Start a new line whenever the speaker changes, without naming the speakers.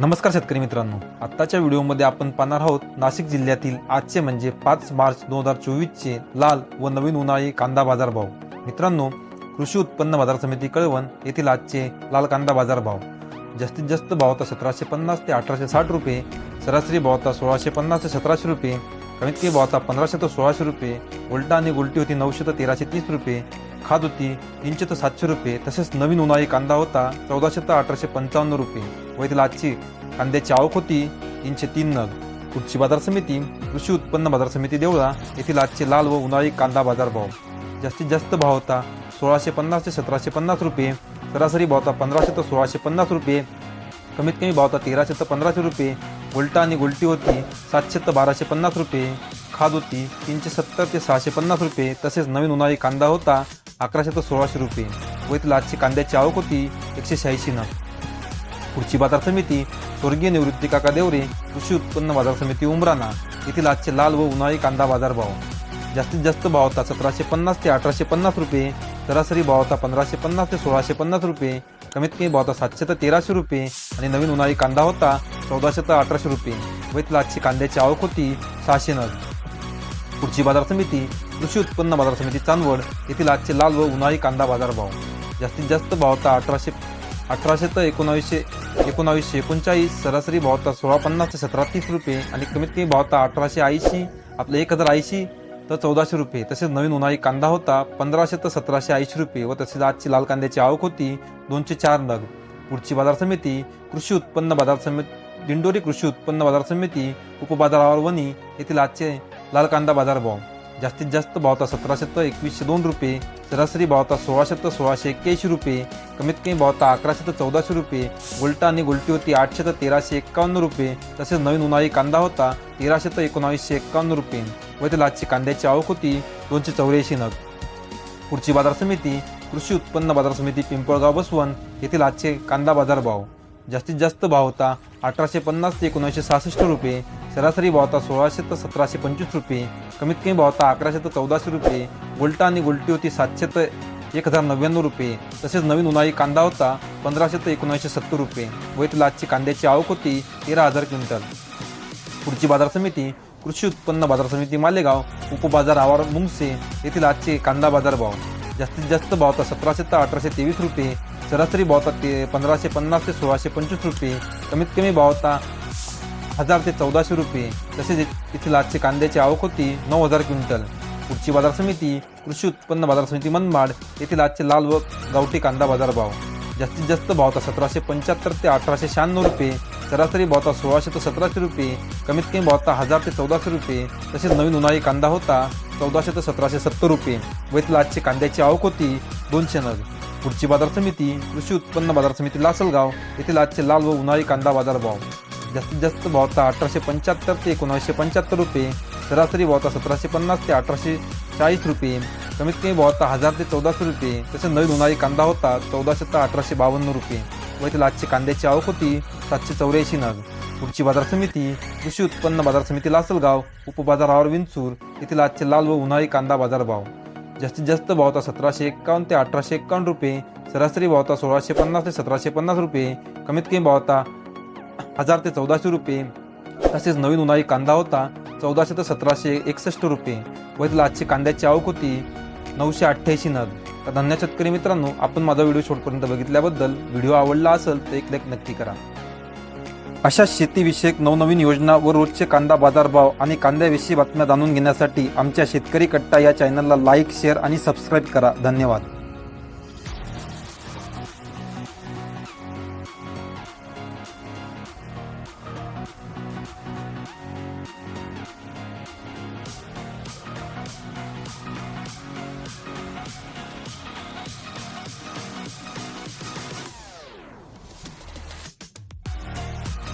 नमस्कार शेतकरी मित्रांनो. आत्ताच्या व्हिडिओमध्ये आपण पाहणार आहोत नाशिक जिल्ह्यातील आजचे म्हणजे पाच मार्च दोन हजार चोवीसचे लाल व नवीन उन्हाळी कांदा बाजार भाव. मित्रांनो कृषी उत्पन्न बाजार समिती कळवण येथील आजचे लाल कांदा बाजार भाव. जास्तीत जास्त भाव तर सतराशे पन्नास ते अठराशे साठ रुपये सरासरी भाव तर सोळाशे पन्नास ते सतराशे रुपये कमीत कमी भाव तर पंधराशे ते सोळाशे रुपये उलटा आणि गुलटी होती नऊशे ते तेराशे तीस रुपये खाद होती तीनशे ते सातशे रुपये तसेच नवीन उन्हाळी कांदा होता चौदाशे ते अठराशे पंचावन्न रुपये. व येथील आजची कांद्याची आवक होती तीनशे तीन नग. पुढची बाजार समिती कृषी उत्पन्न बाजार समिती देवळा येथील आजचे लाल व उन्हाळी कांदा बाजार भाव जास्तीत जास्त भाव होता सोळाशे पन्नास ते सतराशे पन्नास रुपये. सरासरी भाव होता पंधराशे ते सोळाशे पन्नास रुपये. कमीत कमी भाव होता तेराशे ते पंधराशे रुपये. उलटा आणि गुलटी होती सातशे ते बाराशे पन्नास रुपये. खाद होती तीनशे सत्तर ते सहाशे पन्नास रुपये. तसेच नवीन उन्हाळी कांदा होता अकराशे ते सोळाशे रुपये. व इथं आजची कांद्याची आवक होती एकशे शहाऐंशी नग पुढची बाजार समिती स्वर्गीय निवृत्ती काका देवरे कृषी उत्पन्न बाजार समिती उमराना येथील आजचे लाल व उन्हाळी कांदा बाजार भाव. जास्तीत जास्त भाव होता सतराशे पन्नास ते अठराशे पन्नास रुपये सरासरी भाव होता पंधराशे पन्नास ते सोळाशे पन्नास रुपये कमीत कमी भाव होता सातशे ते तेराशे रुपये आणि नवीन उन्हाळी कांदा होता चौदाशे ते अठराशे रुपये. व इथला आजची कांद्याची आवक होती सहाशे नग पुढची बाजार समिती कृषी उत्पन्न बाजार समिती चांदवड येथील आजचे लाल व उन्हाळी कांदा बाजार भाव. जास्तीत जास्त भाव अठराशे अठराशे तर एकोणावीसशे एकोणावीसशे एकोणचाळीस सरासरी भाव होता सोळा पन्नास ते सतरा तीस रुपये आणि कमीत कमी भाव अठराशे ऐंशी आपलं एक हजार ऐंशी तर चौदाशे रुपये. तसेच नवीन उन्हाळी कांदा होता पंधराशे तर सतराशे ऐंशी रुपये व तसेच आजची लाल कांद्याची आवक होती दोनशे चार नग. पुढची बाजार समिती कृषी उत्पन्न बाजार समिती दिंडोरी कृषी उत्पन्न बाजार समिती उपबाजारावर वणी येथील आजचे लाल कांदा बाजार भाव. जास्तीत जास्त भावता सतराशे तर एकवीसशे दोन रुपये सरासरी भावता सोळाशे तर सोळाशे एक्क्याऐंशी रुपये कमीत कमी भावता अकराशे तर चौदाशे रुपये उलटा आणि गुलटी होती आठशे तर तेराशे एक्कावन्न रुपये तसेच नवीन उन्हाळी कांदा होता तेराशे तर एकोणावीसशे एक्कावन्न रुपये. व त्याला आजची कांद्याची आवक होती दोनशे चौऱ्याऐंशी नग. पुढची बाजार समिती कृषी उत्पन्न बाजार समिती पिंपळगाव बसवण येथील आजचे कांदा बाजार भाव. जास्तीत जास्त भाव होता अठराशे पन्नास ते एकोणीसशे सहासष्ट रुपये सरासरी भाव होता सोळाशे तर सतराशे पंचवीस रुपये कमीत कमी भाव होता अकराशे ते चौदाशे रुपये उलटा आणि गुलटी होती सातशे ते एक हजार नव्याण्णव रुपये. तसेच नवीन उन्हाळी कांदा होता पंधराशे ते एकोणीसशे सत्तर रुपये. व इथला आजची कांद्याची आवक होती तेरा हजार क्विंटल. पुढची बाजार समिती कृषी उत्पन्न बाजार समिती मालेगाव उपबाजार आवार मुंगसे येथील आजचे कांदा बाजार भाव. जास्तीत जास्त भाव होता सतराशे ते अठराशे तेवीस रुपये सरासरी भाव होता ते पंधराशे पन्नास ते सोळाशे पंचवीस रुपये. कमीत कमी भाव होता हजार ते चौदाशे रुपये. तसेच येथील आजचे कांद्याची आवक होती नऊ हजार क्विंटल. पुढची बाजार समिती कृषी उत्पन्न बाजार समिती मनमाड येथील आजचे लाल व गावठी कांदा बाजार भाव. जास्तीत जास्त भाव सतराशे पंच्याहत्तर ते अठराशे शहाण्णव रुपये. सरासरी भाव सोळाशे ते सतराशे रुपये. कमीत कमी भाव हजार ते चौदाशे रुपये. तसेच नवीन उन्हाळी कांदा होता चौदाशे ते सतराशे सत्तर रुपये. व इथला आजची कांद्याची आवक होती दोनशे नग. पुढची बाजार समिती कृषी उत्पन्न बाजार समिती लासलगाव येथील आजचे लाल व उन्हाळी कांदा बाजार भाव. जास्तीत जास्त भावता अठराशे पंच्याहत्तर ते एकोणीसशे पंच्याहत्तर रुपये. सरासरी भावता सतराशे पन्नास ते अठराशे चाळीस रुपये. कमीत कमी भावता हजार ते चौदाशे रुपये. तसेच नवीन उन्हाळी कांदा होता चौदाशे ते अठराशे बावन्न रुपये. व इथं आजची कांद्याची आवक होती सातशे चौऱ्याऐंशी नग. पुढची बाजार समिती कृषी उत्पन्न बाजार समिती लासलगाव उपबाजारावर विंचूर येथील आजचे लाल व उन्हाळी कांदा बाजार भाव. जास्तीत जास्त भावता सतराशे एक्कावन्न ते अठराशे एक्कावन्न रुपये. सरासरी भावता सोळाशे पन्नास ते सतराशे पन्नास रुपये. कमीत कमी भावता हजार ते चौदाशे रुपये. तसेच नवीन उन्हाळी कांदा होता चौदाशे ते सतराशे एकसष्ट रुपये. व तिला आजची कांद्याची आवक होती नऊशे अठ्ठ्याऐंशी नग. तर धन्य शेतकरी मित्रांनो आपण माझा व्हिडिओ शेवटपर्यंत बघितल्याबद्दल व्हिडिओ आवडला असेल तर एक लाईक नक्की करा. अशा शेतीविषयक नवनवीन योजना व रोजचे कांदा बाजारभाव आणि कांद्याविषयी बातम्या जाणून घेण्यासाठी आमच्या शेतकरी कट्टा या चॅनलला लाईक शेअर आणि सबस्क्राईब करा. धन्यवाद.